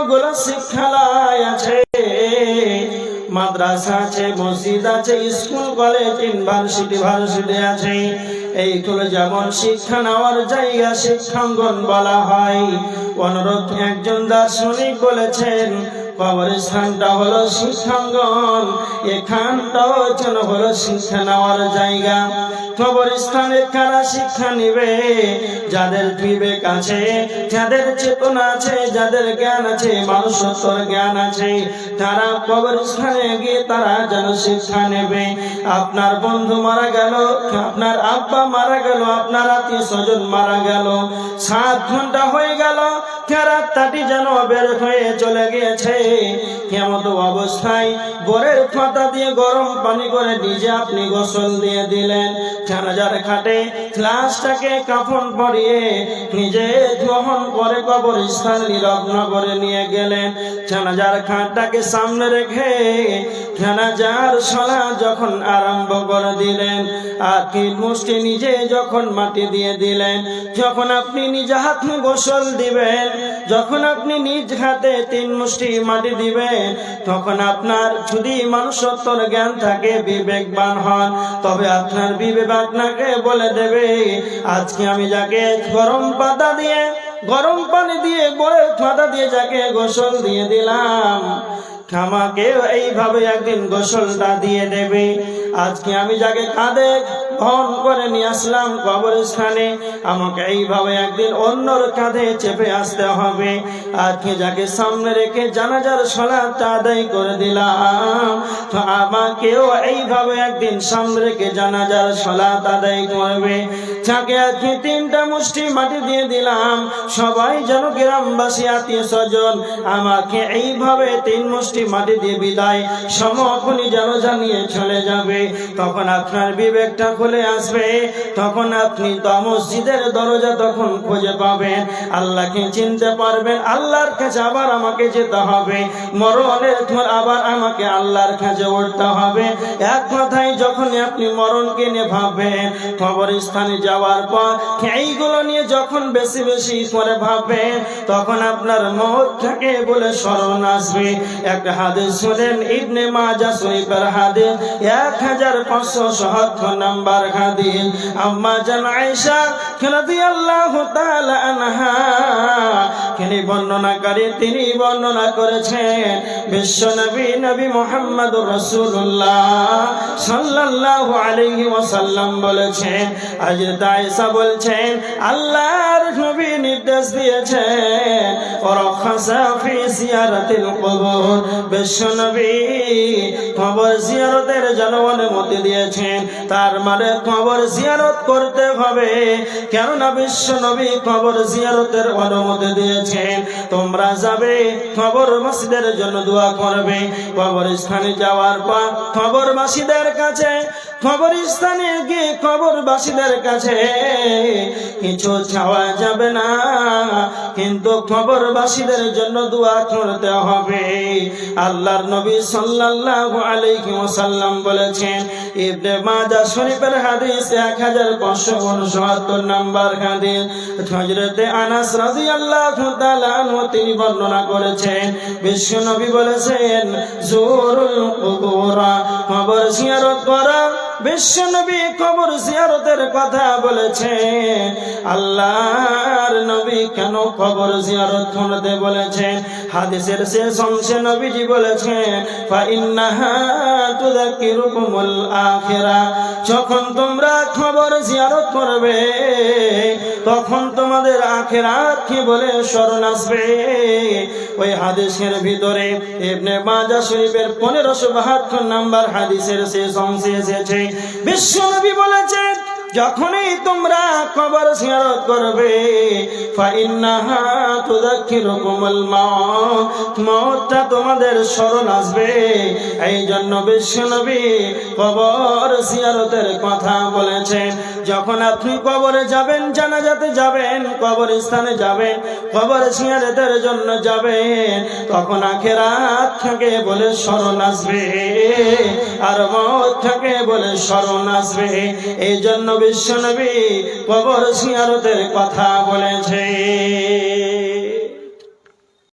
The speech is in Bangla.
কতগুলো শিক্ষালয় আছে, মাদ্রাসা আছে, মসজিদ আছে, স্কুল, কলেজ ইউনিভার্সিটি ভার্সিটি আছে। এইগুলো যেমন শিক্ষা নেওয়ার জায়গা শিক্ষাঙ্গন বলা হয়। অনুরোধ একজন দার্শনিক বলেছেন কবরস্থানটা হলো শিক্ষাঙ্গন। এখানটাও যেন হলো শিক্ষা নেওয়ার জায়গা। কবরস্থানে কারা শিক্ষা নিবে? যাদের বিবেক আছে, যাদের চেতনা আছে, যাদের জ্ঞান আছে জ্ঞান আছে, তারা কবরস্থানে গিয়ে তারা যেন শিক্ষা নেবে। আপনার বন্ধু মারা গেল, আপনার আব্বা মারা গেল, আপনার আত্মীয় স্বজন মারা গেল। সাত ঘণ্টা হয়ে গেল কেরাত তাটি যেন বের হয়ে চলে গিয়েছে। কেমন অবস্থায় বরের ফাতা দিয়ে গরম পানি করে নিজে আপনি গোসল দিয়ে দিলেন। জানাজার খাটে ক্লাসটাকে কাফন পরিয়ে নিজে গ্রহণ করে কবর স্থান নিরগ্ন করে নিয়ে গেলেন। জানাজার খাটটাকে সামনে রেখে জানাজার সলা যখন আরম্ভ করে দিলেন আর মুষ্টি নিজে যখন মাটি দিয়ে দিলেন, যখন আপনি নিজ হাতে গোসল দিবেন, যখন আপনি নিজ হাতে তিন মুষ্টি মাটি দিবেন, তখন আপনার যদি মানুষত্বর জ্ঞান থাকে, বিবেকবান হন। তবে আপনার বিবেক আপনাকে বলে দেবে, আজকে আমি যাকে গরম পাতা দিয়ে, গরম পানি দিয়ে বলে পাতা দিয়ে যাকে গোসল দিয়ে দিলাম আমাকে এইভাবে একদিন গোসলটা দিয়ে দেবে। আজকে আমি যাকে কাঁধে বহন করে নিয়ে আসলাম কবরস্থানে, আমাকে এইভাবে একদিন অন্যর কাঁধে চেপে আসতে হবে। আজকে যাকে সামনে রেখে জানাজার সলাটা আদায় করে দিলাম, তো আমাকেও এইভাবে একদিন সামনে রেখে জানাজার সলাত আদায় করবে। যাকে আজকে তিনটা মুষ্টি মাটি দিয়ে দিলাম, সবাই যেন গ্রামবাসী, আত্মীয় স্বজন আমাকে এইভাবে তিন মুষ্টি মাটি দিয়ে বিদায় সমখনি যেন জানিয়ে চলে যাবে। তখন আপনার বিবেকটা খুলে আসবে, তখন আপনি তো মসজিদের দরজা তখন খুঁজে পাবেন। আল্লাহকে চিনতে পারবেন? আল্লাহর কাছে আবার আমাকে যেতে হবে। মরণের পর আবার আমাকে আল্লাহর কাছে উঠতে হবে। এক কথায় যখন আপনি মরণকে নিয়ে ভাববেন, কবরস্থানে যাওয়ার পর এইগুলো নিয়ে যখন বেশি বেশি করে ভাববেন, তখন আপনার মহৎটাকে বলে স্মরণ আসবে। একটা হাদিস শুনেন, ইবনে মাজা শরীফের হাদিস, এক হাজার পাঁচশো সহাত্তর নাম্বার হাদিস। আম্মা জান আয়েশা রাদিয়াল্লাহু তাআলা আনহা। তিনি বর্ণনাকারী, তিনি বর্ণনা করেছেন, বিশ্ব নবী নবী মুহাম্মদুর রাসূলুল্লাহ সাল্লাল্লাহু আলাইহি ওয়াসাল্লাম বলেছেন। হযরত আয়েশা বলছেন, আল্লাহর নবী নির্দেশ দিয়েছেন, ওরখাসা ফি জিয়ারাতিল কবর। বিশ্ব নবী কবর জিয়ারতের জন্য অনুমতি দিয়েছেন, তার মানে কবর জিয়ারত করতে হবে। কেননা বিশ্ব নবী কবর জিয়ারতের অনুমতি দিয়েছেন। তোমরা যাবে, কবর মাসিদের জন্য দোয়া করবে। কবর স্থানে যাওয়ার পর কবর মাসিদের কাছে কবরস্থানে গিয়ে কবরবাসীদের কাছে কিছু চাওয়া যাবে না। কিন্তু কবরবাসীদের জন্য দোয়া করতে হবে। আল্লাহর নবী সাল্লাল্লাহু আলাইহি ওয়াসাল্লাম বলেছেন, ইবনে মাজাহ শরীফের হাদিস 1569 নাম্বার হাদিস। হযরতে আনাস রাদিয়াল্লাহু তাআলা আনহু তিনি বর্ণনা করেছেন, বিশ্ব নবী বলেছেন, জুরুল কুবুরা, কবর জিয়ারত করা বিশ্ব নবী কবর জিয়ারতের কথা বলেছেন। আল্লাহর নবী কেন কবর জিয়ারত করতে বলেছেন? হাদিসের শেষ অংশে নবীজি বলেছেন, ফা আখিরা। যখন তোমরা খবর জিয়ারত করবে, তখন তোমাদের আখেরাত কি বলে স্মরণ আসবে? ওই হাদিসের ভিতরে ইবনে মাজাহ শরীফের 1572 নাম্বার হাদিসের শেষ অংশে এসেছে। বিশ্বনবী বলেছেন যখনই তোমরা কবর সিয়ারত করবে মতটা তোমাদের স্মরণ আসবে। এই জন্য বিশ্বনবী কবর সিয়ারতের কথা বলেছেন। যখন আপনি কবরে যাবেন, জানাজাতে যাবেন কবর স্থানে যাবেন, কবর সিয়ারেদের জন্য যাবেন, তখন আখেরাত থাকে বলে স্মরণ আসবে, আর মত থাকে বলে স্মরণ আসবে। এই জন্য বিশ্বনবী কবর সিয়ারতের কথা বলেছে।